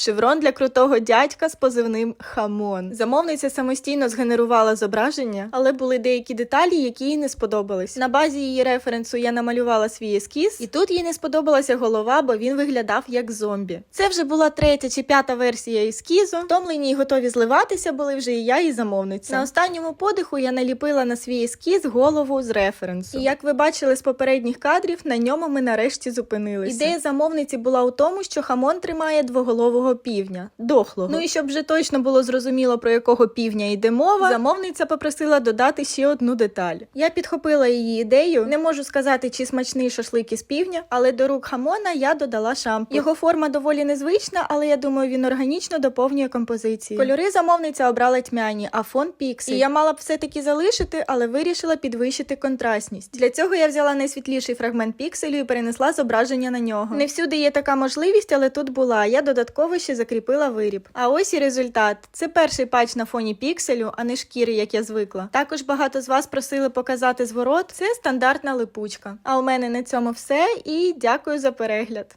Шеврон для крутого дядька з позивним Хамон. Замовниця самостійно згенерувала зображення, але були деякі деталі, які їй не сподобались. На базі її референсу я намалювала свій ескіз, і тут їй не сподобалася голова, бо він виглядав як зомбі. Це вже була третя чи п'ята версія ескізу. Втомлені й готові зливатися були вже і я, і замовниця. На останньому подиху я наліпила на свій ескіз голову з референсу. І як ви бачили з попередніх кадрів, на ньому ми нарешті зупинилися. Ідея замовниці була у тому, що хамон тримає двоголового півня, дохлого. Ну і щоб вже точно було зрозуміло, про якого півня йде мова, замовниця попросила додати ще одну деталь. Я підхопила її ідею. Не можу сказати, чи смачний шашлик із півня, але до рук хамона я додала шампур. Його форма доволі незвична, але я думаю, він органічно доповнює композицію. Кольори замовниця обрала тьмяні, а фон піксель. І я мала б все-таки залишити, але вирішила підвищити контрастність. Для цього я взяла найсвітліший фрагмент пікселю і перенесла зображення на нього. Не всюди є така можливість, але тут була. Я додатково ще закріпила виріб. А ось і результат. Це перший патч на фоні пікселю, а не шкіри, як я звикла. Також багато з вас просили показати зворот. Це стандартна липучка. А у мене на цьому все і дякую за перегляд.